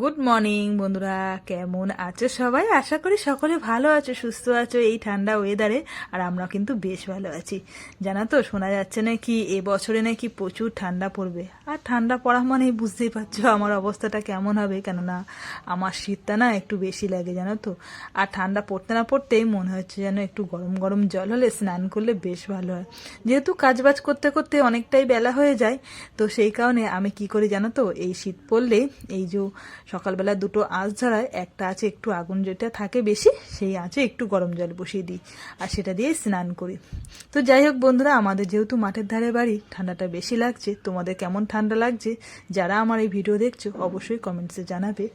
Good morning বন্ধুরা। কেমন আছো সবাই? আশা করি সকলে ভালো আছো, সুস্থ আছো এই ঠান্ডা ওয়েদারে আর আমরা কিন্তু বেশ ভালো আছি। জানা তো, শোনা যাচ্ছে নাকি এ বছরে নাকি প্রচুর ঠান্ডা পড়বে। আর ঠান্ডা পড়া মানে বুঝতেই পারছ আমার অবস্থাটা কেমন হবে। কেননা, আমার শীতটা না একটু বেশি লাগে, জানো তো। আর ঠান্ডা পড়তে না পড়তেই মনে হচ্ছে যেন একটু গরম গরম জল হলে স্নান করলে বেশ ভালো হয়। যেহেতু কাজবাজ করতে করতে অনেকটাই বেলা হয়ে যায়, তো সেই কারণে আমি কি করি জানো তো, এই শীত পড়লে এই যে সকালবেলা দুটো আঁচ ধরায় একটা আছে একটু আগুন যেটা থাকে বেশি, সেই আঁচে একটু গরম জল বসিয়ে দিই আর সেটা দিয়ে স্নান করি। তো যাই হোক বন্ধুরা, আমাদের যেহেতু মাঠের ধারে বাড়ি, ঠান্ডাটা বেশি লাগছে, তোমাদের কেমন ঠান্ডা লাগছে, যারা আমার এই ভিডিও দেখছ, অবশ্যই কমেন্টসে জানাবে।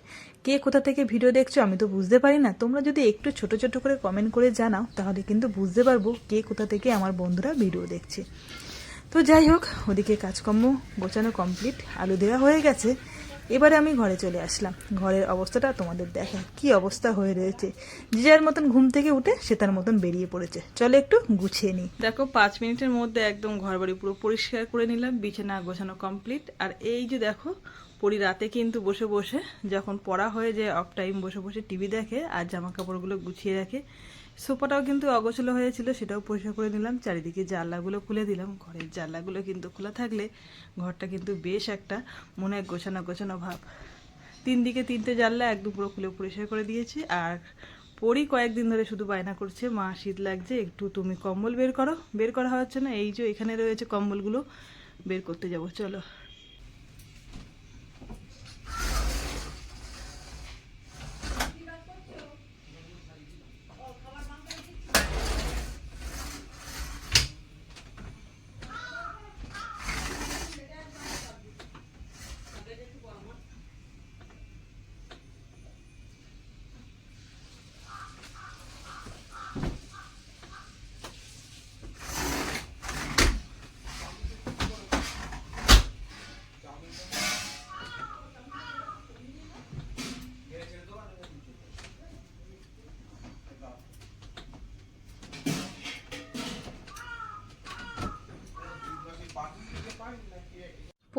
কে কোথা থেকে ভিডিও দেখছ আমি তো বুঝতে পারি না, তোমরা যদি একটু ছোট ছোট করে কমেন্ট করে জানাও, তাহলে কিন্তু বুঝতে পারব কে কোথা থেকে আমার বন্ধুরা ভিডিও দেখছে। তো যাই হোক, ওদিকে কাজকর্ম গোছানো কমপ্লিট আলু দেওয়া হয়ে গেছে। এবারে আমি ঘরে চলে আসলাম। ঘরের অবস্থাটা তোমাদের দেখা কি অবস্থা হয়ে রয়েছে? যে যার মতন ঘুম থেকে উঠে, সে তার মতন বেরিয়ে পড়েছে। চলো একটু গুছিয়ে নিই। দেখো, পাঁচ মিনিটের মধ্যে একদম ঘর বাড়ি পুরো পরিষ্কার করে নিলাম, বিছানা গোছানো কমপ্লিট আর এই যে দেখো পরি রাতে কিন্তু বসে বসে যখন পড়া হয়ে যায় অফ টাইম বসে বসে টিভি দেখে আর জামা কাপড়গুলো গুছিয়ে রাখে। সোফাটাও কিন্তু অগোছলো হয়েছিল, সেটাও পরিষ্কার করে নিলাম। চারিদিকে জানলাগুলো খুলে দিলাম। ঘরের জানলাগুলো কিন্তু খোলা থাকলে ঘরটা কিন্তু বেশ একটা মনে হয় গোছানো গোছানো ভাব। তিন দিকে তিনটে জানলা একদম পুরো খুলে পরিষ্কার করে দিয়েছি। আর পরি কয়েকদিন ধরে শুধু বায়না করছে, মা, শীত লাগছে, একটু তুমি কম্বল বের করো। বের করা হচ্ছে না, এই যে এখানে রয়েছে কম্বলগুলো, বের করতে যাব, চলো।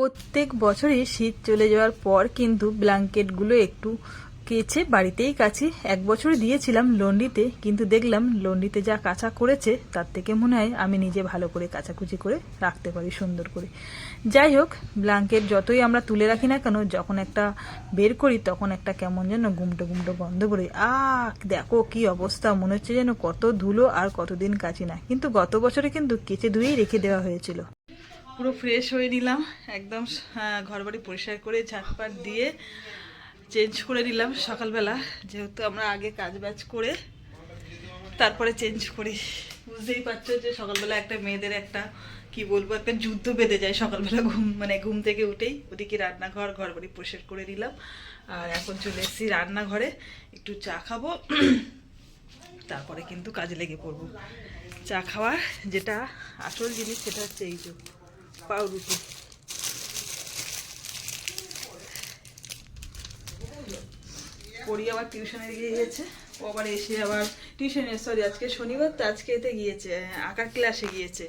প্রত্যেক বছরই শীত চলে যাওয়ার পর কিন্তু ব্ল্যাঙ্কেটগুলো একটু কেচে বাড়িতেই কাছি এক বছর দিয়েছিলাম লন্ডিতে, কিন্তু দেখলাম লন্ডিতে যা কাঁচা করেছে, তার থেকে মনে হয় আমি নিজে ভালো করে কাচাকুচি করে রাখতে পারি, সুন্দর করে। যাই হোক, ব্ল্যাঙ্কেট যতই আমরা তুলে রাখি না কেন, যখন একটা বের করি, তখন একটা কেমন যেন গুমটো গুমটো গন্ধ করে আ দেখো কি অবস্থা, মনে হচ্ছে যেন কত ধুলো আর কতদিন কাচি না। কিন্তু গত বছরে কিন্তু কেচে ধুয়েই রেখে দেওয়া হয়েছিল। পুরো ফ্রেশ হয়ে নিলাম, একদম ঘর বাড়ি পরিষ্কার করে ঝাঁটপাট দিয়ে চেঞ্জ করে নিলাম সকালবেলা, যেহেতু আমরা আগে কাজ বাজ করে তারপরে চেঞ্জ করি। বুঝতেই পারছ যে সকালবেলা একটা মেয়েদের একটা, কি বলব, একটা যুদ্ধ বেঁধে যায় সকালবেলা ঘুম মানে ঘুম থেকে উঠেই। ওদিকে রান্নাঘর ঘর বাড়ি পরিষ্কার করে নিলাম। আর এখন চলে এসেছি রান্নাঘরে, একটু চা খাব। তারপরে কিন্তু কাজে লেগে পড়ব। চা খাওয়ার যেটা আসল জিনিস সেটা হচ্ছে এই যে পাউরুটি। পড়ি আবার টিউশনে গিয়ে গিয়েছে। ও আবার এসে আবার টিউশনে সরি আজকে শনিবার তো আজকে এতে গিয়েছে, আঁকার ক্লাসে গিয়েছে।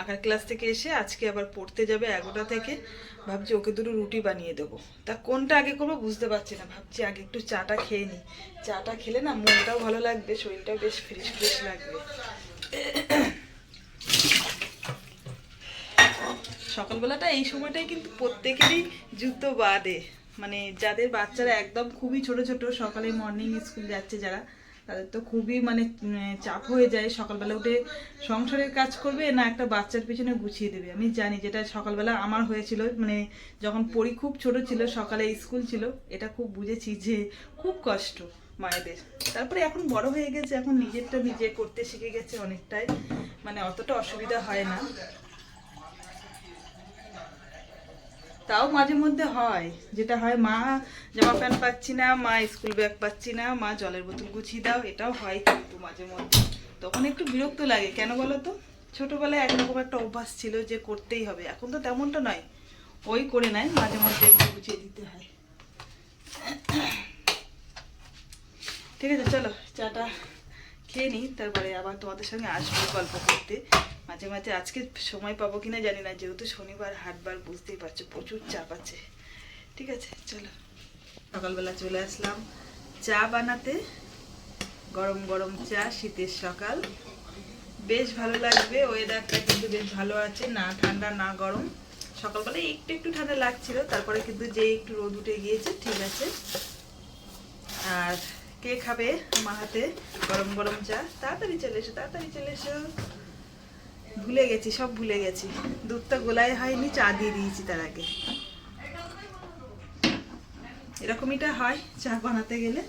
আঁকার ক্লাস থেকে এসে আজকে আবার পড়তে যাবে এগারোটা থেকে। ভাবছি ওকে দুটো রুটি বানিয়ে দেবো। তা কোনটা আগে করব বুঝতে পারছি না, ভাবছি আগে একটু চাটা খেয়ে নিই চাটা খেলে না মনটাও ভালো লাগবে, শরীরটাও বেশ ফ্রেশ ফ্রেশ লাগবে। সকালবেলাটা এই সময়টাই কিন্তু প্রত্যেকেরই যুদ্ধ বাদে। মানে যাদের বাচ্চারা একদম খুবই ছোট ছোট, সকালে মর্নিং স্কুল যাচ্ছে যারা, তাদের তো খুবই মানে চাপ হয়ে যায়। সকালবেলা উঠে সংসারের কাজ করবে না একটা বাচ্চার পিছনে গুছিয়ে দেবে। আমি জানি যেটা সকালবেলা আমার হয়েছিল মানে যখন পড়ি খুব ছোট ছিল, সকালে স্কুল ছিল, এটা খুব বুঝেছি যে খুব কষ্ট মায়েদের। তারপরে এখন বড় হয়ে গেছে, এখন নিজেরটা নিজে করতে শিখে গেছে অনেকটাই। মানে অতটা অসুবিধা হয় না। তাও মাঝে মধ্যে হয়। যেটা হয়, মা জামা প্যান্ট পাচ্ছি না, মা স্কুল ব্যাগ পাচ্ছি না, মা জলের বোতল গুছিয়ে দাও, এটাও হয় কিন্তু মাঝে মধ্যে। তখন একটু বিরক্ত লাগে, কেন বলো তো? ছোটোবেলায় একরকম একটা অভ্যাস ছিল যে করতেই হবে, এখন তো তেমনটা নয়। ওই করে নেয়, মাঝে মধ্যে একটু গুছিয়ে দিতে হয়। ঠিক আছে, চলো, চাটা খেয়ে নিই, তারপরে আবার তোমাদের সঙ্গে আসব গল্প করতে। মাঝে মাঝে আজকে সময় পাবো কিনা জানি না, যেহেতু শনিবার, হাটবার বুঝতেই পারছ, প্রচুর চাপ আছে। ঠিক আছে, চলো। সকালবেলা চলে আসলাম। চা বানাতে, গরম গরম চা, শীতের সকাল। বেশ ভালো লাগবে ওয়েদারটা কিন্তু বেশ ভালো আছে, না ঠান্ডা, না গরম। সকালবেলা একটু একটু ঠান্ডা লাগছিল, তারপরে কিন্তু যে একটু রোদ উঠে গিয়েছে, ঠিক আছে। আর কে খাবে? আমার হাতে গরম গরম চা। তাড়াতাড়ি চলে এসো, তাড়াতাড়ি চলে এসো। ভুলে গেছি, সব ভুলে গেছি। দুধটা গোলায় হয়নি, চা দিয়ে দিয়েছি তার আগে। এরকমইটা হয় চা বানাতে গেলে।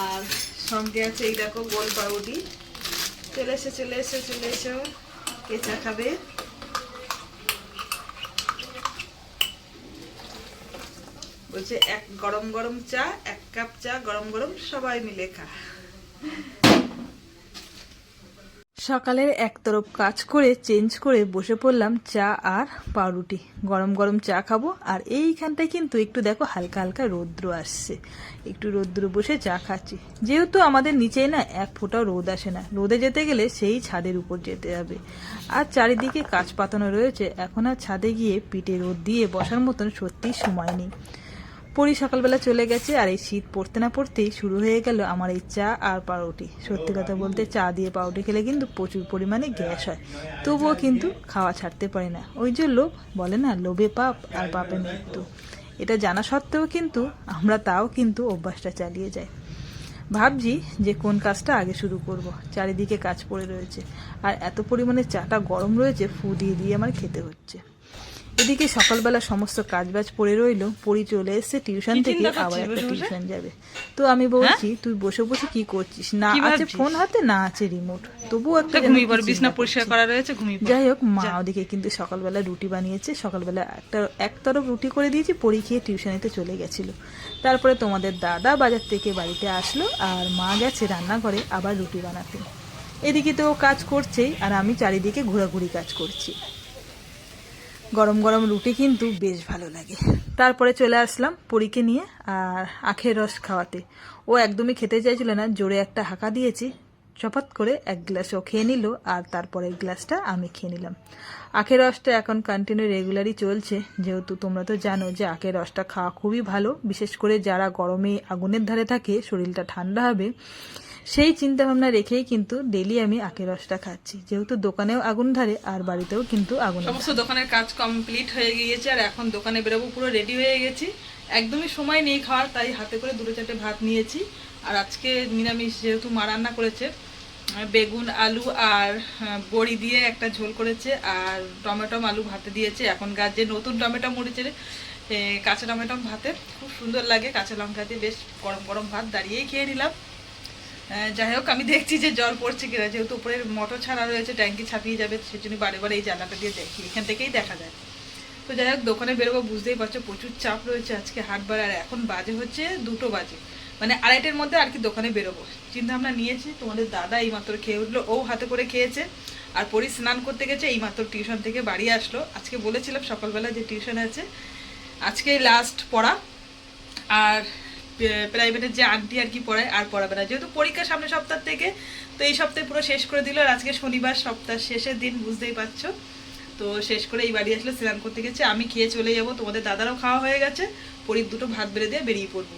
আর সঙ্গে আছে এই দেখো গোল পাউরুটি। চলে এসে চলে এসে, চলে এসো। কে চা খাবে? বলছে এক গরম গরম চা, এক কাপ চা, গরম গরম, সবাই মিলে খা। সকালের এক তরফ কাজ করে চেঞ্জ করে বসে পড়লাম চা আর পাউরুটি। গরম গরম চা খাব, আর এইখানটায় কিন্তু একটু দেখো হালকা হালকা রৌদ্র আসছে। একটু রৌদ্র বসে চা খাচ্ছি। যেহেতু আমাদের নিচেই না এক ফোঁটাও রোদ আসে না। রোদে যেতে গেলে সেই ছাদের উপর যেতে হবে। আর চারিদিকে কাজ পাতানো রয়েছে। এখন আর ছাদে গিয়ে পিঠে রোদ দিয়ে বসার মতন সত্যিই সময় নেই। পরি সকালবেলা চলে গেছে আর এই শীত পড়তে না পড়তেই শুরু হয়ে গেল আমার এই চা আর পাউরুটি। সত্যি কথা বলতে চা দিয়ে পাউরুটি খেলে কিন্তু প্রচুর পরিমাণে গ্যাস হয়। তবুও কিন্তু খাওয়া ছাড়তে পারি না। ওই যে লোভ, বলে না, লোভে পাপ আর পাপে মৃত্যু। এটা জানা সত্ত্বেও কিন্তু আমরা তাও কিন্তু অভ্যাসটা চালিয়ে যাই। ভাবছি যে কোন কাজটা আগে শুরু করব। চারিদিকে কাজ পড়ে রয়েছে। আর এত পরিমাণে চাটা গরম রয়েছে, ফু দিয়ে দিয়ে আমার খেতে হচ্ছে। এদিকে সকালবেলা সমস্ত কাজবাজ পড়ে রইল পড়ি চলে এসছে টিউশন থেকে আবার একটা? টিউশন যাবে। তো আমি বলছি তুই বসে বসে কি করছিস? না আছে ফোন হাতে না আছে রিমোট তবুও একটা ঘুমিয়ে পড় বিছনা পরিষ্কার। করা রয়েছে ঘুমিয়ে পড়। যাই হোক মা ওদিকে কিন্তু সকালবেলা রুটি বানিয়েছে সকালবেলা একটা এক তরফ রুটি করে দিয়েছি পড়ি খেয়ে টিউশনিতে চলে গেছিল। তারপরে তোমাদের দাদা বাজার থেকে বাড়িতে আসলো আর মা গেছে রান্নাঘরে আবার রুটি বানাতে। এদিকে তো কাজ করছেই আর আমি চারিদিকে ঘোরাঘুরি কাজ করছি। গরম গরম রুটি কিন্তু বেশ ভালো লাগে। তারপরে চলে আসলাম পরীকে নিয়ে আর আখের রস খাওয়াতে। ও একদমই খেতে চাইছিল না, জোরে একটা হাঁকা দিয়েছি, চপাত করে এক গ্লাস ও খেয়ে নিল আর তারপরে গ্লাসটা আমি খেয়ে নিলাম। আখের রসটা এখন কন্টিনিউ রেগুলারই চলছে। যেহেতু তোমরা তো জানো যে আখের রসটা খাওয়া খুবই ভালো, বিশেষ করে যারা গরমে আগুনের ধারে থাকে, শরীরটা ঠান্ডা হবে সেই চিন্তা ভাবনা রেখেই কিন্তু ডেলি আমি আখের রসটা খাচ্ছি। যেহেতু দোকানেও আগুন ধরে আর বাড়িতেও কিন্তু আগুন সমস্ত দোকানের কাজ কমপ্লিট হয়ে গিয়েছে আর এখন দোকানে বেরোবো পুরো রেডি হয়ে গেছি। একদমই সময় নেই খাওয়ার তাই হাতে করে দুটো চারটে ভাত নিয়েছি। আর আজকে নিরামিষ যেহেতু মা রান্না করেছে বেগুন আলু আর বড়ি দিয়ে একটা ঝোল করেছে আর টমেটো আলু ভাতে দিয়েছে। এখনকার যে নতুন টমেটো এ, কাঁচা টমেটো ভাতে খুব সুন্দর লাগে। কাঁচা লঙ্কা দিয়ে বেশ গরম গরম ভাত দাঁড়িয়েই খেয়ে নিলাম। যাই হোক, আমি দেখছি যে জল পড়ছে কিনা, যেহেতু উপরের মোটর ছাড়া রয়েছে, ট্যাঙ্কি ছাপিয়ে যাবে, সেজন্য বারে বারে এই জানাটা দিয়ে দেখি, এখান থেকেই দেখা যায়। তো যাই হোক, দোকানে বেরোবো, বুঝতেই পারছ, প্রচুর চাপ রয়েছে আজকে, হাটবার, আর এখন বাজে হচ্ছে দুটো বাজে। মানে আড়াইটের মধ্যে আর কি দোকানে বেরোবো। চিন্তা ভাবনা নিয়েছি, তোমাদের দাদা এইমাত্র খেয়ে উঠল, ও হাতে করে খেয়েছে, আর পরি স্নান করতে গেছে, এইমাত্র টিউশন থেকে বাড়ি আসলো। আজকে বলেছিলাম সকালবেলা যে টিউশন আছে, আজকে লাস্ট পড়া, আর প্রাইভেটের যে আন্টি আর কি পড়ায়, আর পড়াবে না। যেহেতু পরীক্ষা সামনে সপ্তাহ থেকে, তো এই সপ্তাহে পুরো শেষ করে দিল। আর আজকে শনিবার সপ্তাহ শেষের দিন, বুঝতেই পারছ। তো শেষ করে এই বাড়ি আসলে স্নান করতে গেছে। আমি খেয়ে চলে যাব। তোমাদের দাদারও খাওয়া হয়ে গেছে। পরীর দুটো ভাত বেড়ে দিয়ে বেরিয়ে পড়ব।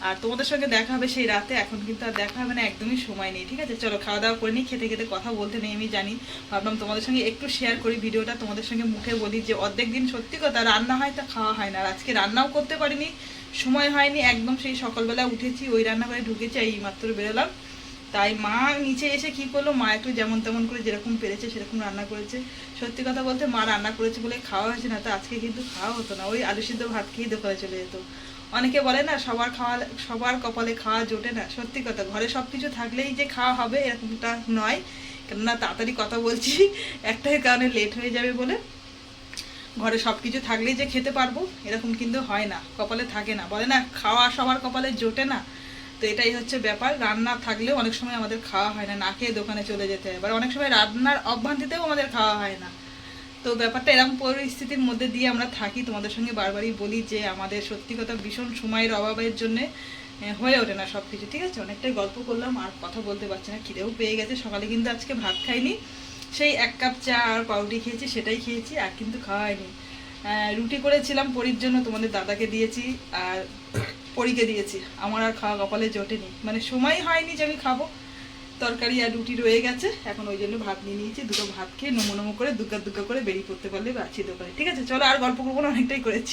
আর তোমাদের সঙ্গে দেখা হবে সেই রাতে। এখন কিন্তু আর দেখা হবে না, একদমই সময় নেই, ঠিক আছে? চলো, খাওয়া দাওয়া করে নিই, খেতে খেতে কথা বলতে নেই, আমি জানি। ভাবলাম তোমাদের সঙ্গে একটু শেয়ার করি ভিডিওটা। তোমাদের সঙ্গে মুখে বলি যে, অর্ধেক দিন সত্যি কথা রান্না হয় তা খাওয়া হয় না। আর আজকে রান্নাও করতে পারিনি, সময় হয়নি। একদম সেই সকালবেলা উঠেছি, ওই রান্নাঘরে ঢুকেছি এই মাত্র বেরোলাম। তাই মা নিচে এসে কি করল? মা একটু যেমন তেমন করে যেরকম পেরেছে সেরকম রান্না করেছে। সত্যি কথা বলতে মা রান্না করেছে বলে খাওয়া হয়েছে না, তো আজকে কিন্তু খাওয়া হতো না। ওই আলু সিদ্ধ ভাত খেয়েই দোকানে চলে যেত। অনেকে বলে না, সবার খাওয়া, সবার কপালে খাওয়া জোটে না। সত্যি কথা, ঘরে সব কিছু থাকলেই যে খাওয়া হবে এরকমটা নয়। কেননা তাড়াতাড়ি কথা বলছি, একটাই কারণে লেট হয়ে যাবে বলে। ঘরে সব কিছু থাকলেই যে খেতে পারব, এরকম কিন্তু হয় না। কপালে থাকে না। বলে না, খাওয়া সবার কপালে জোটে না। তো এটাই হচ্ছে ব্যাপার। রান্না থাকলেও অনেক সময় আমাদের খাওয়া হয় না না খেয়ে দোকানে চলে যেতে হয়। এবার অনেক সময় রান্নার অভ্যান্তিতেও আমাদের খাওয়া হয় না। তো ব্যাপারটা এরকম পরিস্থিতির মধ্যে দিয়ে আমরা থাকি। তোমাদের সঙ্গে বারবারই বলি যে আমাদের সত্যি কথা ভীষণ সময়ের অভাবের জন্য হয়ে ওঠে না সব কিছু ঠিক আছে? অনেকটাই গল্প করলাম, আর কথা বলতে পারছি না, খিদেও পেয়ে গেছে। সকালে কিন্তু আজকে ভাত খাইনি। সেই এক কাপ চা আর পাউরুটি খেয়েছি, সেটাই খেয়েছি, আর কিন্তু খাওয়া হয়নি। রুটি করেছিলাম, পরির জন্য তোমাদের দাদাকে দিয়েছি, আর পরীকে দিয়েছি। আমার আর খাওয়া কপালে জোটেনি। মানে সময় হয়নি যে আমি খাব। তরকারি আর রুটি রয়ে গেছে। এখন ওই জন্য ভাত নিয়ে নিয়েছি। দুটো ভাত খেয়ে নমো নমো করে দুগ্গা দুগ্গা করে বেরিয়ে পড়তে পারলে বাঁচিয়ে দোকানে। ঠিক আছে? চলো আর গল্প করব অনেকটাই করেছি।